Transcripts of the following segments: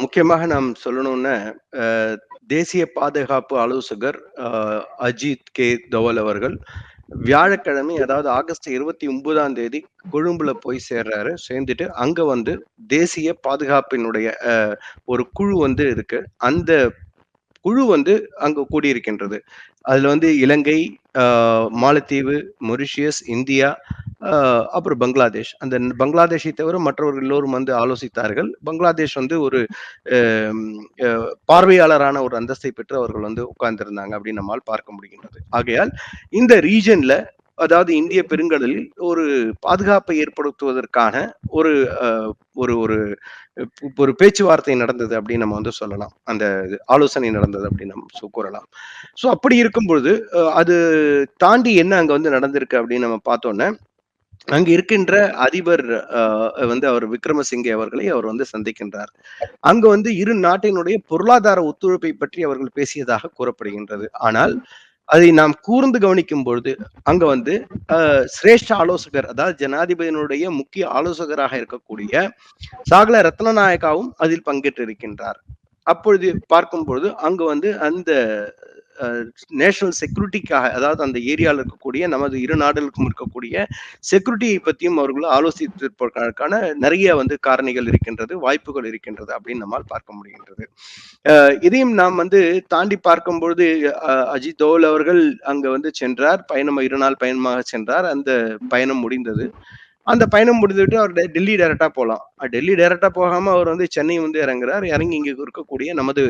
முக்கியமாக நாம் சொல்லணும்னா தேசிய பாதுகாப்பு ஆலோசகர் அஜித் கே. தோவல் அவர்கள் வியாழக்கிழமை அதாவது ஆகஸ்ட் இருபத்தி ஒன்பதாம் தேதி கொழும்புல போய் சேர்றாரு. சேர்ந்துட்டு அங்க வந்து தேசிய பாதுகாப்பினுடைய ஒரு குழு வந்து இருக்கு. அந்த குழு வந்து அங்க கூடியிருக்கின்றது. அதில் வந்து இலங்கை மாலத்தீவு மொரிஷியஸ் இந்தியா அப்புறம் பங்களாதேஷ். அந்த பங்களாதேஷை தவிர மற்றவர்கள் எல்லோரும் வந்து ஆலோசித்தார்கள். பங்களாதேஷ் வந்து ஒரு பார்வையாளரான ஒரு அந்தஸ்தை பெற்று அவர்கள் வந்து உட்கார்ந்திருந்தாங்க அப்படின்னு நம்மால் பார்க்க முடிகின்றது. ஆகையால் இந்த ரீஜன்ல அதாவது இந்திய பெருங்கடலில் ஒரு பாதுகாப்பை ஏற்படுத்துவதற்கான ஒரு ஒரு ஒரு ஒரு பேச்சுவார்த்தை நடந்தது அப்படின்னு நம்ம வந்து சொல்லலாம். அந்த இது ஆலோசனை நடந்தது அப்படின்னு நம்ம கூறலாம். ஸோ அப்படி இருக்கும் பொழுது அது தாண்டி என்ன அங்கே வந்து நடந்திருக்கு அப்படின்னு நம்ம பார்த்தோன்னே அங்கே இருக்கின்ற அதிபர் வந்து அவர் விக்ரமசிங்கே அவர்களை அவர் வந்து சந்திக்கின்றார். அங்கு வந்து இரு நாட்டினுடைய பொருளாதார ஒத்துழைப்பை பற்றி அவர்கள் பேசியதாக கூறப்படுகின்றது. ஆனால் அதை நாம் கூர்ந்து கவனிக்கும் பொழுது அங்க வந்து சிரேஷ்ட ஆலோசகர் அதாவது ஜனாதிபதியினுடைய முக்கிய ஆலோசகராக இருக்கக்கூடிய சாகல ரத்னநாயக்காவும் அதில் பங்கேற்றிருக்கின்றார். அப்பொழுது பார்க்கும் பொழுது அங்கு வந்து அந்த நேஷனல் செக்யூரிட்டிக்காக அதாவது அந்த ஏரியாவில் இருக்கக்கூடிய நமது இரு நாடுகளுக்கும் இருக்கக்கூடிய செக்யூரிட்டியை பற்றியும் அவர்கள் ஆலோசித்திருப்பதற்கான நிறைய வந்து காரணிகள் இருக்கின்றது வாய்ப்புகள் இருக்கின்றது அப்படின்னு நம்மால் பார்க்க முடிகின்றது. இதையும் நாம் வந்து தாண்டி பார்க்கும்பொழுது அஜித் தோல் அவர்கள் அங்கே வந்து சென்றார் பயணம் இரு நாள் பயணமாக சென்றார். அந்த பயணம் முடிந்தது. அந்த பயணம் முடிந்துவிட்டு அவர் டெ- டெல்லி டைரக்டா போகலாம் டெல்லி டைரக்டா போகாம அவர் வந்து சென்னை வந்து இறங்குறார். இறங்கி இங்க இருக்கக்கூடிய நமது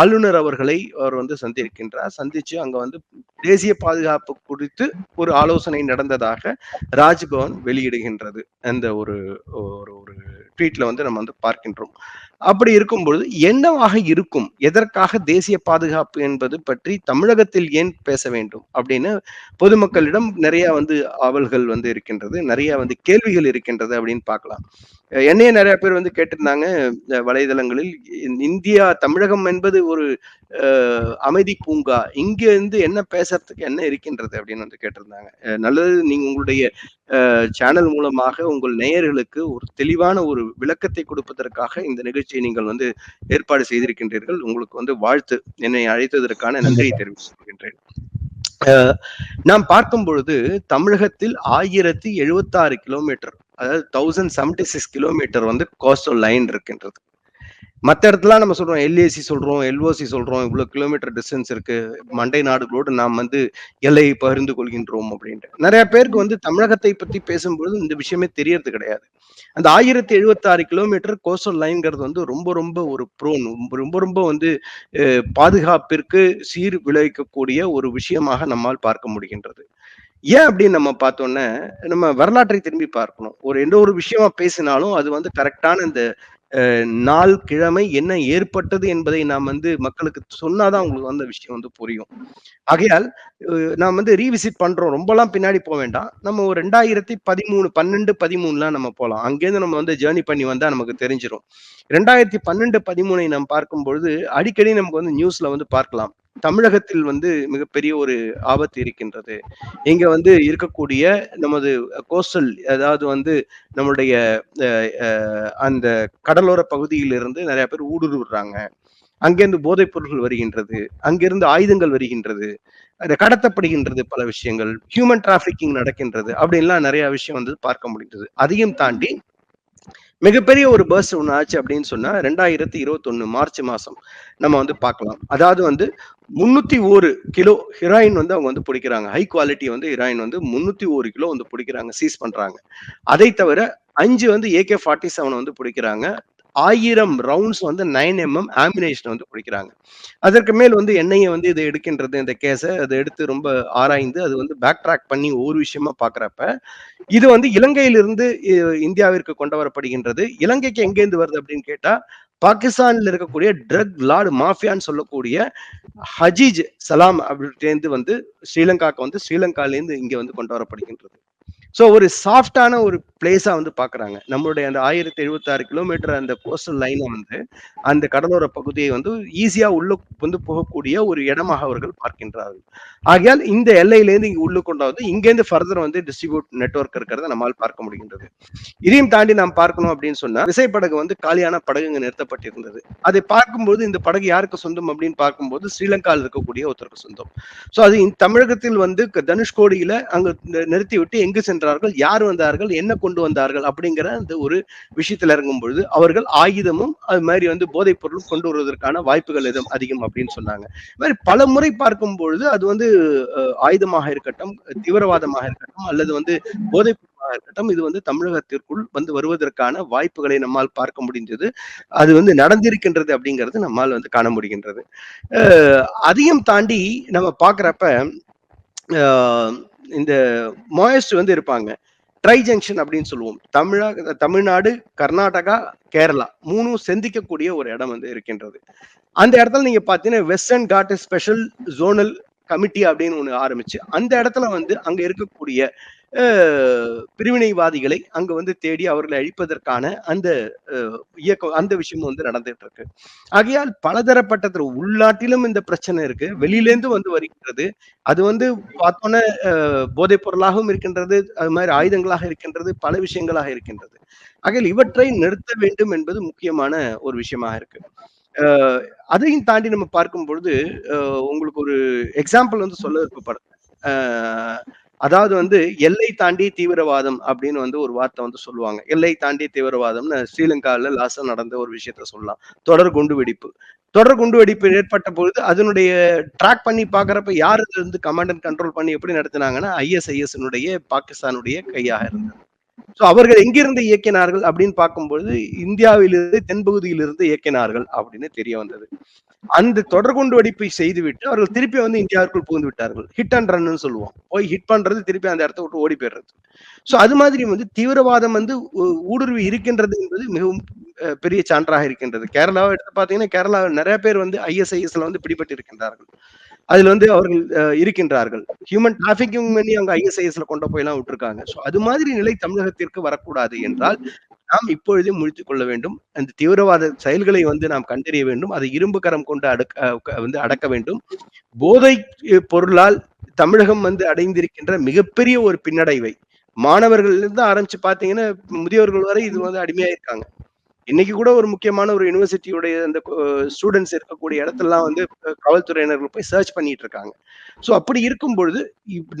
ஆளுநர் அவர்களை அவர் வந்து சந்திக்கின்றார். சந்திச்சு அங்க வந்து தேசிய பாதுகாப்பு குறித்து ஒரு ஆலோசனை நடந்ததாக ராஜ்பவன் வெளியிடுகின்றது. அந்த ஒரு ஒரு ஒரு ட்வீட்ல வந்து நம்ம வந்து பார்க்கின்றோம். அப்படி இருக்கும் பொழுது என்னவாக இருக்கும்? எதற்காக தேசிய பாதுகாப்பு என்பது பற்றி தமிழகத்தில் ஏன் பேச வேண்டும்? அப்படின்னு பொதுமக்களிடம் நிறைய வந்து ஆவல்கள் வந்து இருக்கின்றது நிறைய வந்து கேள்விகள் இருக்கின்றது அப்படின்னு பார்க்கலாம். என்னையே என்னைய நிறைய பேர் வந்து கேட்டிருந்தாங்க வலைதளங்களில் இந்~ இந்தியா தமிழகம் என்பது ஒரு அமைதி பூங்கா இங்க இருந்து என்ன பேசுறதுக்கு என்ன இருக்கின்றது? அப்படின்னு வந்து கேட்டிருந்தாங்க. நல்லது நீங்க உங்களுடைய சேனல் மூலமாக உங்கள் நேயர்களுக்கு ஒரு தெளிவான ஒரு விளக்கத்தை கொடுப்பதற்காக இந்த நிகழ்ச்சி நிகழ்ச்சியை நீங்கள் வந்து ஏற்பாடு செய்திருக்கின்றீர்கள். உங்களுக்கு வந்து வாழ்த்து என்னை அழைத்ததற்கான நன்றியை தெரிவித்துக்கொள்கின்றேன் நாம் பார்க்கும் பொழுது தமிழகத்தில் ஆயிரத்தி எழுபத்தாறு கிலோமீட்டர் அதாவது தௌசண்ட் செவன்டி சிக்ஸ் கிலோமீட்டர் வந்து கோஸ்டல் லைன் இருக்கின்றது. மற்ற இடத்துல நம்ம சொல்றோம் எல்ஏசி சொல்றோம் எல்ஓசி சொல்றோம் இவ்வளவு கிலோமீட்டர் டிஸ்டன்ஸ் இருக்கு மண்டை நாடுகளோடு நாம் வந்து எல்லையை பகிர்ந்து கொள்கின்றோம் அப்படின்ட்டு. நிறைய பேருக்கு வந்து தமிழகத்தை பத்தி பேசும்பொழுது இந்த விஷயமே தெரியறது கிடையாது. அந்த ஆயிரத்தி எழுபத்தாறு கிலோமீட்டர் கோஸ்டல் லைன்ங்கிறது வந்து ரொம்ப ரொம்ப ஒரு ப்ரோன் ரொம்ப ரொம்ப வந்து பாதுகாப்பிற்கு சீர் விளைவிக்கக்கூடிய ஒரு விஷயமாக நம்மால் பார்க்க முடிகின்றது. ஏன் அப்படின்னு நம்ம பார்த்தோன்னே நம்ம வரலாற்றை திரும்பி பார்க்கணும். ஒரு எந்த ஒரு விஷயமா பேசினாலும் அது வந்து கரெக்டான இந்த நாள் கிழமை என்ன ஏற்பட்டது என்பதை நாம் வந்து மக்களுக்கு சொன்னாதான் உங்களுக்கு அந்த விஷயம் வந்து புரியும். ஆகையால் நாம் வந்து ரீவிசிட் பண்றோம். ரொம்பலாம் பின்னாடி போக வேண்டாம். நம்ம ஒரு ரெண்டாயிரத்தி பதிமூணு பன்னெண்டு பதிமூணுலாம் நம்ம போகலாம். அங்கேருந்து நம்ம வந்து ஜேர்னி பண்ணி வந்தா நமக்கு தெரிஞ்சிடும் ரெண்டாயிரத்தி பன்னெண்டு பதிமூணை நாம் பார்க்கும் பொழுது அடிக்கடி நமக்கு வந்து நியூஸ்ல வந்து பார்க்கலாம். தமிழகத்தில் வந்து மிகப்பெரிய ஒரு ஆபத்து இருக்கின்றது. இங்க வந்து இருக்கக்கூடிய நமது கோஸ்டல் அதாவது வந்து நம்மளுடைய அந்த கடலோர பகுதியிலிருந்து நிறைய பேர் ஊடுருவுறாங்க. அங்கிருந்து போதைப் பொருட்கள் வருகின்றது அங்கிருந்து ஆயுதங்கள் வருகின்றது கடத்தப்படுகின்றது பல விஷயங்கள் ஹியூமன் டிராபிக்கிங் நடக்கின்றது அப்படின்லாம் நிறைய விஷயம் வந்து பார்க்க முடிந்தது. அதையும் தாண்டி மிகப்பெரிய ஒரு பர்ஸ் ஒன்று ஆச்சு அப்படின்னு சொன்னா ரெண்டாயிரத்தி இருபத்தொன்னு மார்ச் மாசம் நம்ம வந்து பார்க்கலாம். அதாவது வந்து முன்னூத்தி ஒரு கிலோ ஹிராயின் வந்து அவங்க வந்து பிடிக்கிறாங்க. ஹை குவாலிட்டி வந்து ஹிராயின் வந்து முன்னூத்தி ஒரு கிலோ வந்து பிடிக்கிறாங்க சீஸ் பண்றாங்க. அதை தவிர அஞ்சு வந்து ஏகே ஃபார்ட்டி செவன் வந்து பிடிக்கிறாங்க. ஆயிரம் ரவுண்ட்ஸ் வந்து நைன் எம்எம் ஆம்பினேஷன் வந்து பிடிக்கிறாங்க. அதற்கு மேல் வந்து எண்ணெயை வந்து இதை எடுக்கின்றது இந்த கேஸை அதை எடுத்து ரொம்ப ஆராய்ந்து அது வந்து பேக் ட்ராக் பண்ணி ஒரு விஷயமா பாக்குறப்ப இது வந்து இலங்கையிலிருந்து இந்தியாவிற்கு கொண்டு வரப்படுகின்றது. இலங்கைக்கு எங்கேருந்து வருது அப்படின்னு கேட்டா பாகிஸ்தானில் இருக்கக்கூடிய ட்ரக் லார்டு மாஃபியான்னு சொல்லக்கூடிய ஹஜீஜ் சலாம் அப்படின்ட்டு வந்து ஸ்ரீலங்காக்கு வந்து ஸ்ரீலங்காலேருந்து இங்கே வந்து கொண்டு வரப்படுகின்றது. ஸோ ஒரு சாஃப்டான ஒரு பிளேஸா வந்து பாக்குறாங்க நம்மளுடைய அந்த 1076 கிலோமீட்டர் அந்த கோஸ்டல் லைனை வந்து, அந்த கடலோர பகுதியை வந்து ஈஸியா உள்ள வந்து போகக்கூடிய ஒரு இடமாக அவர்கள் பார்க்கின்றார்கள். ஆகையால் இந்த எல்லையிலேருந்து இங்க உள்ள கொண்டாந்து இங்கேருந்து ஃபர்தர் வந்து டிஸ்ட்ரிபியூட் நெட்வொர்க் இருக்கிறத நம்மால் பார்க்க முடிகின்றது. இதையும் தாண்டி நாம் பார்க்கணும் அப்படின்னு சொன்னா, விசைப்படகு வந்து காலியான படகு இங்க நிறுத்தப்பட்டிருந்தது. அதை பார்க்கும்போது இந்த படகு யாருக்கு சொந்தம் அப்படின்னு பார்க்கும்போது, ஸ்ரீலங்காவில் இருக்கக்கூடிய ஒருத்தருக்கு சொந்தம். ஸோ அது தமிழகத்தில் வந்து தனுஷ்கோடியில அங்க நிறுத்தி நிறுத்திவிட்டு எங்கு சென்ற சென்றார்கள்? யார் வந்தார்கள்? என்ன கொண்டு வந்தார்கள்? அப்படிங்கிற அந்த ஒரு விஷயத்துல இறங்கும் பொழுது, அவர்கள் ஆயுதமும், அது மாதிரி வந்து போதைப் பொருளும் கொண்டு வருவதற்கான வாய்ப்புகள் எதுவும் அதிகம் அப்படின்னு சொன்னாங்க. பல முறை பார்க்கும் பொழுது, அது வந்து ஆயுதமாக இருக்கட்டும், தீவிரவாதமாக இருக்கட்டும், அல்லது வந்து போதைப் பொருளாக இருக்கட்டும், இது வந்து தமிழகத்திற்குள் வந்து வருவதற்கான வாய்ப்புகளை நம்மால் பார்க்க முடிந்தது. அது வந்து நடந்திருக்கின்றது அப்படிங்கிறது நம்மால் வந்து காண முடிகின்றது. அதையும் தாண்டி நம்ம பார்க்குறப்ப இந்த மாயஸ்ட் வந்து இருப்பாங்க. ட்ரை ஜங்ஷன் அப்படின்னு சொல்லுவோம். தமிழக தமிழ்நாடு, கர்நாடகா, கேரளா மூணும் சந்திக்கக்கூடிய ஒரு இடம் வந்து இருக்கின்றது. அந்த இடத்துல நீங்க பாத்தீங்கன்னா Western Ghat special zonal committee அப்படின்னு ஒண்ணு ஆரம்பிச்சு, அந்த இடத்துல வந்து அங்க இருக்கக்கூடிய பிரிவினைவாதிகளை அங்க வந்து தேடி அவர்களை அழிப்பதற்கான அந்த இயக்கம் அந்த விஷயமும் வந்து நடந்துட்டு இருக்கு. ஆகையால் பலதரப்பட்டத்துல உள்நாட்டிலும் இந்த பிரச்சனை இருக்கு. வெளியிலேருந்து வந்து வருகின்றது. அது வந்து பார்த்தோன்னே போதைப் பொருளாகவும் இருக்கின்றது. அது மாதிரி ஆயுதங்களாக இருக்கின்றது. பல விஷயங்களாக இருக்கின்றது. ஆகையால் இவற்றை நிறுத்த வேண்டும் என்பது முக்கியமான ஒரு விஷயமாக இருக்கு. அதையும் தாண்டி நம்ம பார்க்கும் பொழுது, உங்களுக்கு ஒரு எக்ஸாம்பிள் வந்து சொல்ல விருப்பப்படுறேன். அதாவது வந்து எல்லை தாண்டி தீவிரவாதம் அப்படின்னு வந்து ஒரு வார்த்தை வந்து சொல்லுவாங்க. எல்லை தாண்டி தீவிரவாதம்னு ஸ்ரீலங்கால லாஸ்ட்டா நடந்த ஒரு விஷயத்த சொல்லலாம். தொடர் குண்டுவெடிப்பு. தொடர் குண்டுவெடிப்பு ஏற்பட்ட பொழுது, அதனுடைய ட்ராக் பண்ணி பாக்குறப்ப யார் இது வந்து கமாண்ட் அண்ட் கண்ட்ரோல் பண்ணி எப்படி நடத்தினாங்கன்னா ஐஎஸ்ஐஎஸ்னுடைய பாகிஸ்தானுடைய கையாக இருந்தது. ஸோ அவர்கள் எங்கிருந்து இயக்கினார்கள் அப்படின்னு பார்க்கும்பொழுது, இந்தியாவிலிருந்து தென்பகுதியிலிருந்து இயக்கினார்கள் அப்படின்னு தெரிய வந்தது. அந்த தொடர் குண்டுவெடிப்பை செய்துவிட்டு, அவர்கள் திருப்பி வந்து இந்தியாவிற்குள் புகுந்து விட்டார்கள். ஹிட் அண்ட் ரன்னு சொல்லுவோம். போய் ஹிட் பண்றது, திருப்பி அந்த இடத்த விட்டு ஓடி போயிடுறது ஸோ அது மாதிரி வந்து தீவிரவாதம் வந்து ஊடுருவி இருக்கின்றது என்பது மிகவும் பெரிய சான்றாக இருக்கின்றது. கேரளாவை எடுத்து பார்த்தீங்கன்னா, கேரளாவில் நிறைய பேர் வந்து ஐஎஸ்ஐஎஸ்ல வந்து பிடிபட்டு இருக்கின்றார்கள். அதில் வந்து அவர்கள் இருக்கின்றார்கள். ஹியூமன் டிராஃபிக்கிங் பண்ணி அவங்க ஐஎஸ்ஐஎஸ்ல கொண்டு போயெல்லாம் விட்டுருக்காங்க. ஸோ அது மாதிரி நிலை தமிழகத்திற்கு வரக்கூடாது என்றால், நாம் இப்பொழுதே முழித்துக் கொள்ள வேண்டும். அந்த தீவிரவாத செயல்களை வந்து நாம் கண்டறிய வேண்டும். அதை இரும்பு கரம் கொண்டு அடக்க வந்து அடக்க வேண்டும். போதை பொருளால் தமிழகம் வந்து அடைந்திருக்கின்ற மிகப்பெரிய ஒரு பின்னடைவை, மாணவர்கள்லருந்து ஆரம்பிச்சு பார்த்தீங்கன்னா, முதியவர்கள் வரை இது வந்து அடிமையாயிருக்காங்க. இன்னைக்கு கூட ஒரு முக்கியமான ஒரு யூனிவர்சிட்டியுடைய அந்த ஸ்டூடெண்ட்ஸ் இருக்கக்கூடிய இடத்தெல்லாம் வந்து காவல்துறையினர்கள் போய் சர்ச் பண்ணிட்டு இருக்காங்க. ஸோ அப்படி இருக்கும் பொழுது,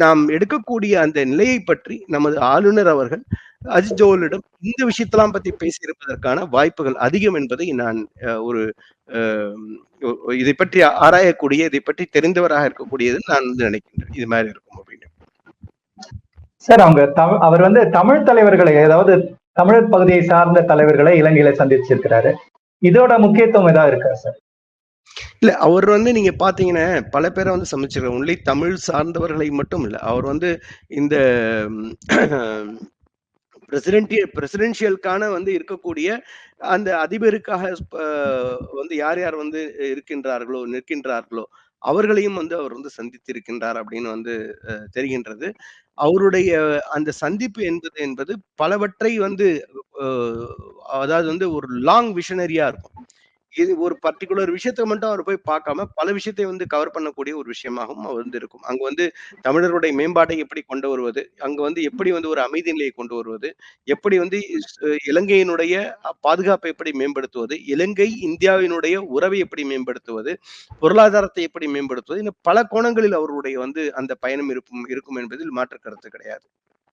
நாம் எடுக்கக்கூடிய அந்த நிலையை பற்றி நமது ஆளுநர் அவர்கள் அஜித் ஜோலிடம் இந்த விஷயத்தெல்லாம் பத்தி பேசியிருப்பதற்கான வாய்ப்புகள் அதிகம் என்பதை நான் ஒரு இதை பற்றி ஆராயக்கூடிய, இதை பற்றி தெரிந்தவராக இருக்கக்கூடியது நான் வந்து நினைக்கின்றேன். இது மாதிரி இருக்கும் அப்படின்னு. சார் அவங்க அவர் வந்து தமிழ் தலைவர்களை அதாவது தமிழர் பகுதியை சார்ந்த தலைவர்களை இலங்கையில சந்திச்சிருக்கிறாரு. இதோட முக்கியத்துவம் ஏதாவது இருக்கா சார்? இல்ல. அவர் வந்து நீங்க பாத்தீங்கன்னா பல பேரை வந்து சமைச்சிருக்க ஒன்லி தமிழ் சார்ந்தவர்களை மட்டும் இல்ல. அவர் வந்து இந்த பிரசிடென்டி பிரசிடென்ஷியலுக்கான வந்து இருக்கக்கூடிய அந்த அதிபருக்காக வந்து யார் யார் வந்து இருக்கின்றார்களோ, நிற்கின்றார்களோ, அவர்களையும் வந்து அவர் வந்து சந்தித்திருக்கின்றார் அப்படின்னு வந்து தெரிகின்றது. அவருடைய அந்த சந்திப்பு என்பது என்பது பலவற்றை வந்து அதாவது வந்து ஒரு லாங் விஷனரியா இருக்கும். இது ஒரு பர்ட்டிகுலர் விஷயத்தை மட்டும் அவர் போய் பார்க்காம, பல விஷயத்தை வந்து கவர் பண்ணக்கூடிய ஒரு விஷயமாகவும் வந்து இருக்கும். அங்க வந்து தமிழருடைய மேம்பாட்டை எப்படி கொண்டு வருவது? அங்க வந்து எப்படி வந்து ஒரு அமைதி நிலையை கொண்டு வருவது? எப்படி வந்து இலங்கையினுடைய பாதுகாப்பை எப்படி மேம்படுத்துவது? இலங்கை, இந்தியாவினுடைய உறவை எப்படி மேம்படுத்துவது? பொருளாதாரத்தை எப்படி மேம்படுத்துவது? இன்னும் பல கோணங்களில் அவருடைய வந்து அந்த பயணம் இருக்கும் இருக்கும் என்பதில் மாற்று கருத்து கிடையாது.